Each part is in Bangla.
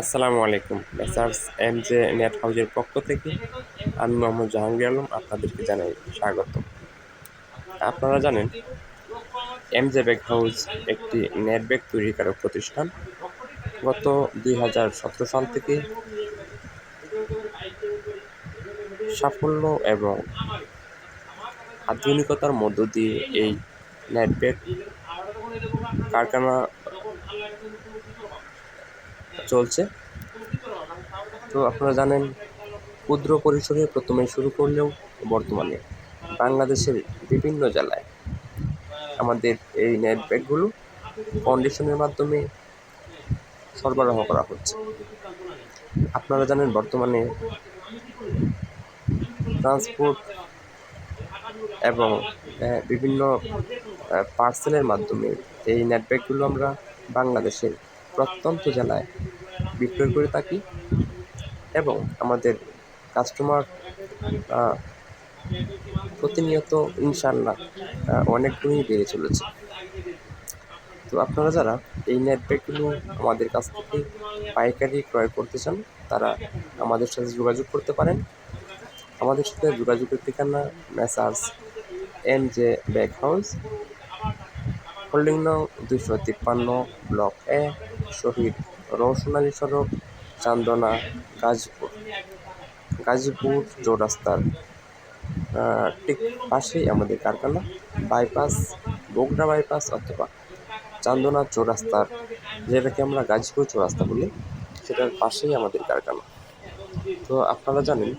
আসসালামু আলাইকুম মেসার্স এম জে নেট হাউজের পক্ষ থেকে আমি মোহাম্মদ জাহাঙ্গীর আলম আপনাদেরকে জানাই স্বাগত। আপনারা জানেন এম জে ব্যাগ হাউস একটি নেট ব্যাগ তৈরিকারক প্রতিষ্ঠান। গত দুই হাজার সতেরো সাল থেকে সাফল্য এবং আধুনিকতার মধ্য দিয়ে এই নেট ব্যাগ কারখানা চলছে। তো আপনারা জানেন, ক্ষুদ্র পরিসরে প্রথমে শুরু করলেও বর্তমানে বাংলাদেশের বিভিন্ন জেলায় আমাদের এই নেট ব্যাগগুলো কন্ডিশনের মাধ্যমে সরবরাহ করা হচ্ছে। আপনারা জানেন, বর্তমানে ট্রান্সপোর্ট এবং বিভিন্ন পার্সেলের মাধ্যমে এই নেট ব্যাগগুলো আমরা বাংলাদেশের প্রত্যন্ত জেলায় বিক্রয় করে থাকি এবং আমাদের কাস্টমার প্রতিনিয়ত ইনশাল্লাহ আহ, অনেক গুণই বেড়ে চলেছে। তো আপনারা যারা এই নেট ব্যাগগুলো আমাদের কাছ থেকে পাইকারি ক্রয় করতে চান তারা আমাদের সাথে যোগাযোগ করতে পারেন। আমাদের সাথে যোগাযোগের ঠিকানা Messrs M J bag house holding নং দুশো তিপ্পান্ন ব্লক এ শহীদ রৌশন আলী সড়ক, চান্দনা, গাজীপুর। গাজীপুর চৌরাস্তার ঠিক পাশেই আমাদের কারখানা বাইপাস বগুড়া বাইপাস অথবা চান্দনা চৌরাস্তার, যেটাকে আমরা গাজীপুর চৌরাস্তা বলি, সেটার পাশেই আমাদের কারখানা। তো আপনারা জানেন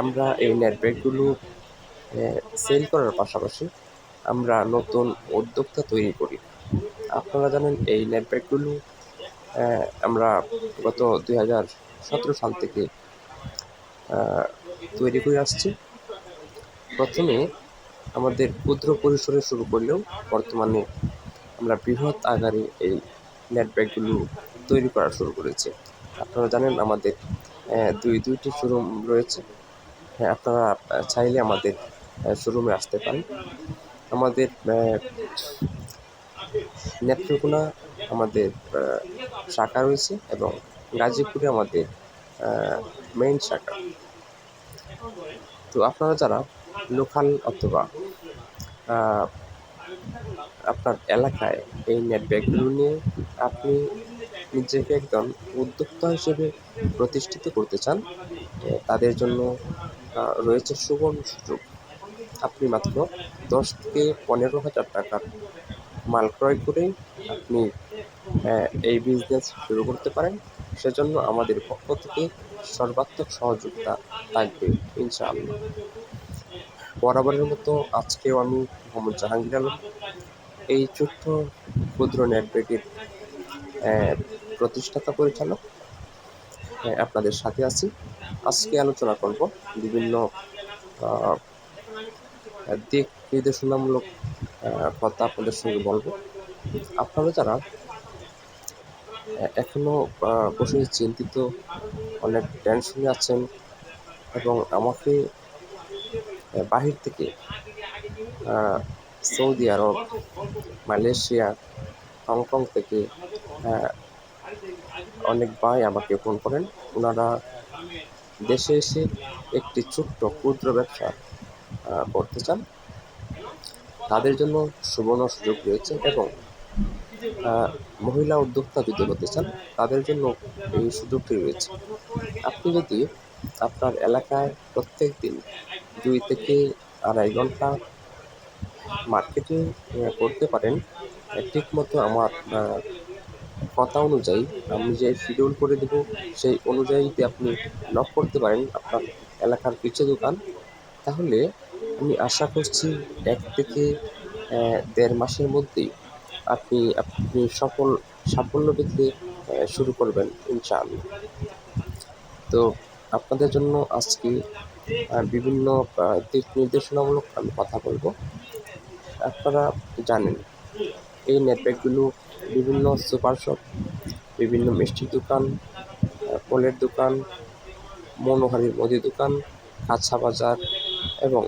আমরা এই নেট ব্যাগগুলো সেল করার পাশাপাশি আমরা নতুন উদ্যোক্তা তৈরি করি। আপনারা জানেন এই ব্যাগগুলো আমরা গত দুই হাজার সতেরো সাল থেকে তৈরি করে আসছি। প্রথমে আমাদের ক্ষুদ্র পরিসরে শুরু করলেও বর্তমানে আমরা বৃহৎ আকারে এই ব্যাগগুলো তৈরি করা শুরু করেছি। আপনারা জানেন আমাদের দুই, দুইটি শোরুম রয়েছে। হ্যাঁ আপনারা চাইলে আমাদের শোরুমে আসতে পারেন। আমাদের নেত্রকোনা আমাদের শাখা রয়েছে এবং গাজীপুরে আমাদের মেইন শাখা। তো আপনারা যারা লোকাল অথবা আপনার এলাকায় এই নেট ব্যাগগুলো নিয়ে আপনি নিজেকে একদম উদ্যোক্তা হিসেবে প্রতিষ্ঠিত করতে চান তাদের জন্য রয়েছে সুবর্ণ সুযোগ। আপনি মাত্র দশ থেকে পনেরো হাজার টাকার মাল ক্রয় করে আপনি এই বিজনেস শুরু করতে পারেন। সেজন্য আমাদের পক্ষ থেকে সর্বাত্মক সহযোগিতা থাকবে, ইনশাআল্লাহ। বরাবরের মতো আজকেও আমি মোহাম্মদ জাহাঙ্গীর আলম, এই ছোট্ট ক্ষুদ্র নেটওয়ার্কের প্রতিষ্ঠাতা পরিচালক আপনাদের সাথে আছি। আজকে আলোচনা করব বিভিন্ন দিক নির্দেশনামূলক কথা আপনাদের সঙ্গে বলব। আপনারা যারা আহ, এখনও বসে চিন্তিত অনেক টেনশনে আছেন এবং আমাকে বাহির থেকে সৌদি আরব মালয়েশিয়া হংকং থেকে অনেক ভাই আমাকে ফোন করেন। ওনারা দেশে এসে একটি ছোট্ট ক্ষুদ্র ব্যবসা করতে চান। তাদের জন্য সুবর্ণ সুযোগ রয়েছে এবং মহিলা উদ্যোক্তা যদি হতে চান, তাদের জন্য এই সুযোগটি রয়েছে। আপনি যদি আপনার এলাকায় প্রত্যেক দিন দুই থেকে আড়াই ঘণ্টা মার্কেটিং করতে পারেন ঠিক মতো আমার কথা অনুযায়ী আমি যে শিডিউল করে দেব, সেই অনুযায়ী যদি আপনি লক করতে পারেন আপনার এলাকার কিছু দোকান, তাহলে আমি আশা করছি এক থেকে দেড় মাসের মধ্যেই আপনি আপনি সফল, সাফল্য পেতে শুরু করবেন, ইনশাআল্লাহ। তো আপনাদের জন্য আজকে বিভিন্ন দিক নির্দেশনামূলক আমি কথা বলব। আপনারা জানেন, এই নেটওয়ার্কগুলো বিভিন্ন সুপার শপ, বিভিন্ন মিষ্টির দোকান ফলের দোকান, মনোহারির মুদি দোকান, কাঁচা বাজার এবং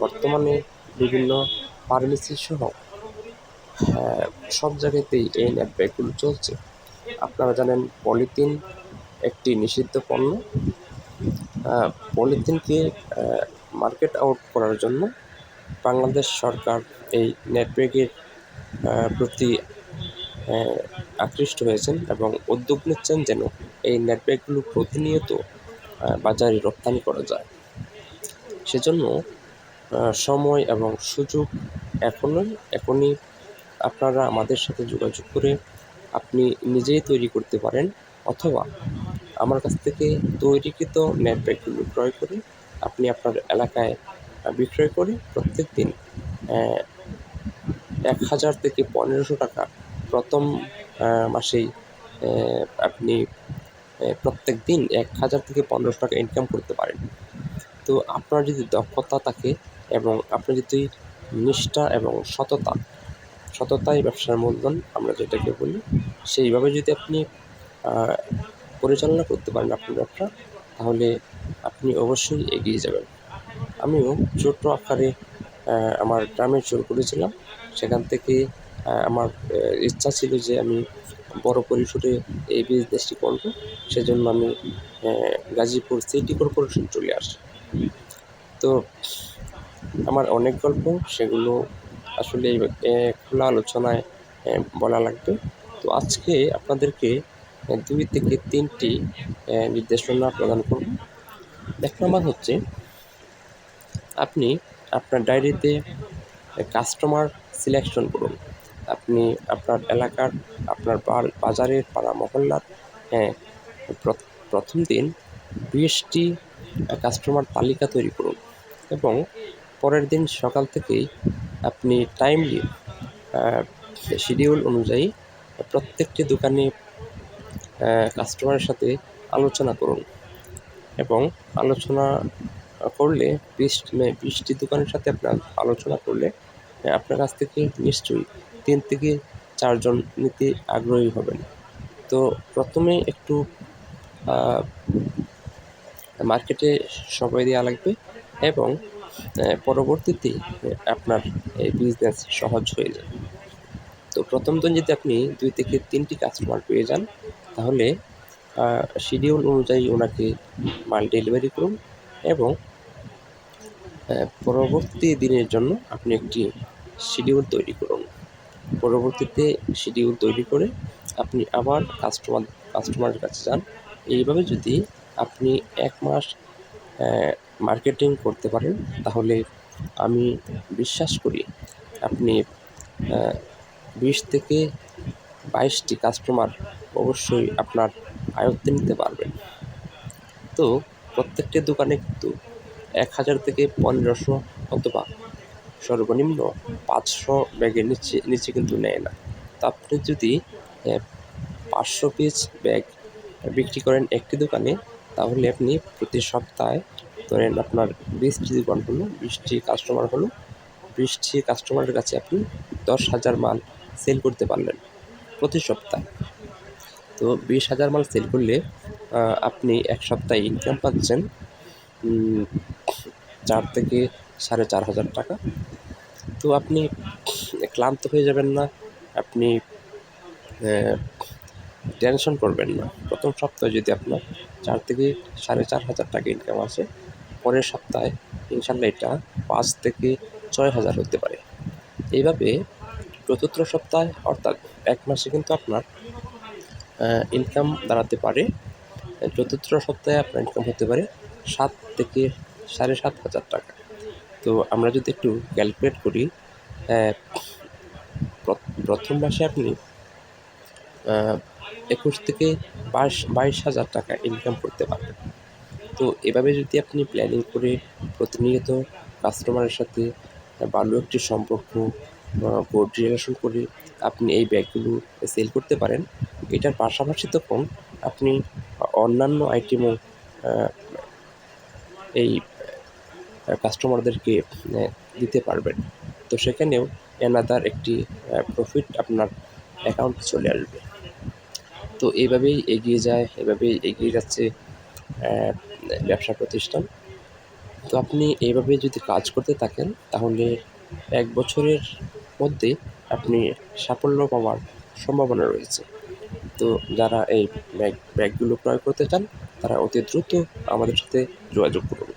বর্তমানে বিভিন্ন ফার্মেসি সহ সব জায়গাতেই এই নেট ব্যাগগুলো চলছে। আপনারা জানেন, পলিথিন একটি নিষিদ্ধ পণ্য। পলিথিনকে মার্কেট আউট করার জন্য বাংলাদেশ সরকার এই নেটব্যাগের প্রতি আকৃষ্ট হয়েছেন এবং উদ্যোগ নিচ্ছেন যেন এই নেটব্যাগগুলো প্রতিনিয়ত বাজারে রপ্তানি করা যায়। সেজন্য সময় এবং সুযোগ এখনই এখনই আপনারা আমাদের সাথে যোগাযোগ করে আপনি নিজেই তৈরি করতে পারেন অথবা আমার কাছ থেকে তৈরিকৃত নেট ব্যাগগুলো ক্রয় করে আপনি আপনার এলাকায় বিক্রয় করে প্রত্যেক দিন এক হাজার থেকে পনেরোশো টাকা প্রথম মাসেই আপনি প্রত্যেক দিন এক হাজার থেকে পনেরোশো টাকা ইনকাম করতে পারেন। তো আপনার যদি দক্ষতা থাকে এবং আপনি যদি নিষ্ঠা এবং সততা সততাই ব্যবসার মূলধন আমরা যেটাকে বলি, সেইভাবে যদি আপনি পরিচালনা করতে পারেন আপনার ব্যবসা, তাহলে আপনি অবশ্যই এগিয়ে যাবেন। আমিও ছোট্ট আকারে আমার গ্রামে শুরু করেছিলাম। সেখান থেকে আমার ইচ্ছা ছিল যে আমি বড় পরিসরে এই বিজনেসটি করব। সেজন্য আমি গাজীপুর সিটি কর্পোরেশন চলে আসি। তো আমার অনেক গল্প, সেগুলো আসলে খোলা আলোচনায় বলা লাগবে। তো আজকে আপনাদেরকে দুই থেকে তিনটি নির্দেশনা প্রদান করব। এক নম্বর হচ্ছে, আপনি আপনার ডায়েরিতে কাস্টমার সিলেকশন করুন। আপনি আপনার এলাকার, আপনার বাজারের পাড়া মহল্লার হ্যাঁ প্রথম দিন বিশটি কাস্টমার তালিকা তৈরি করুন এবং পরের দিন সকাল থেকেই আপনি টাইমলি শিডিউল অনুযায়ী প্রত্যেকটি দোকানে কাস্টমারের সাথে আলোচনা করুন এবং আলোচনা করলে বিশ মানে বিশটি দোকানের সাথে আপনার আলোচনা করলে, আপনার কাছ থেকে নিশ্চয়ই তিন থেকে চারজন নিতে আগ্রহী হবেন। তো প্রথমে একটু মার্কেটে সময় দেওয়া লাগবে এবং পরবর্তীতে আপনার এই বিজনেস সহজ হয়ে যাবে তো প্রথম দিন যদি আপনি দুই থেকে তিনটি কাস্টমার পেয়ে যান, তাহলে শিডিউল অনুযায়ী ওনাকে মাল ডেলিভারি করুন এবং পরবর্তী দিনের জন্য আপনি একটি শিডিউল তৈরি করুন। পরবর্তীতে শিডিউল তৈরি করে আপনি আবার কাস্টমার কাস্টমারের কাছে যান। এইভাবে যদি আপনি এক মাস মার্কেটিং করতে পারেন, তাহলে আমি বিশ্বাস করি আপনি বিশ থেকে বাইশটি কাস্টমার অবশ্যই আপনার আয়ত্তে নিতে পারবেন। তো প্রত্যেকটি দোকানে কিন্তু এক হাজার থেকে পনেরোশো অথবা সর্বনিম্ন পাঁচশো ব্যাগের নিচে নিচে কিন্তু নেয় না। তো আপনি যদি পাঁচশো পিস ব্যাগ বিক্রি করেন একটি দোকানে, তাহলে আপনি প্রতি সপ্তাহে ধরেন আপনার বৃষ্টি দোকান হলো, বৃষ্টি কাস্টমার হলো, বৃষ্টি কাস্টমারের কাছে আপনি দশ হাজার মাল সেল করতে পারলেন প্রতি সপ্তাহে। তো বিশ হাজার মাল সেল করলে আপনি এক সপ্তাহে ইনকাম পাচ্ছেন চার থেকে সাড়ে চার হাজার টাকা। তো আপনি ক্লান্ত হয়ে যাবেন না, আপনি টেনশন করবেন না। প্রথম সপ্তাহে যদি আপনার চার থেকে সাড়ে চার হাজার টাকা ইনকাম আসে পরের সপ্তাহে ইনশাল্লাহ এটা পাঁচ থেকে ছয় হাজার হতে পারে। এইভাবে চতুর্থ সপ্তাহে অর্থাৎ এক মাসে কিন্তু আপনার ইনকাম দাঁড়াতে পারে। চতুর্থ সপ্তাহে আপনার ইনকাম হতে পারে সাত থেকে সাড়ে সাত হাজার টাকা। তো আমরা যদি একটু ক্যালকুলেট করি প্রথম মাসে আপনি একুশ থেকে বাইশ বাইশ হাজার টাকা ইনকাম করতে পারবেন। তো এভাবে যদি আপনি প্ল্যানিং করে প্রতিনিয়ত কাস্টমারের সাথে ভালো একটি সম্পর্ক গুড রিলেশন করে আপনি এই ব্যাগগুলো সেল করতে পারেন। এটার পাশাপাশি তখন আপনি অন্যান্য আইটেমও এই কাস্টমারদেরকে দিতে পারবেন। তো সেখানেও এনাদার একটি প্রফিট আপনার অ্যাকাউন্টে চলে আসবে। তো এইভাবেই এগিয়ে যায়, এভাবেই এগিয়ে যাচ্ছে ব্যবসা প্রতিষ্ঠান। তো আপনি এইভাবে যদি কাজ করতে থাকেন, তাহলে এক বছরের মধ্যে আপনি সাফল্য পাওয়ার সম্ভাবনা রয়েছে। তো যারা এই ব্যাগ, ব্যাগগুলো ক্রয় করতে চান, তারা অতি দ্রুত আমাদের সাথে যোগাযোগ করুন।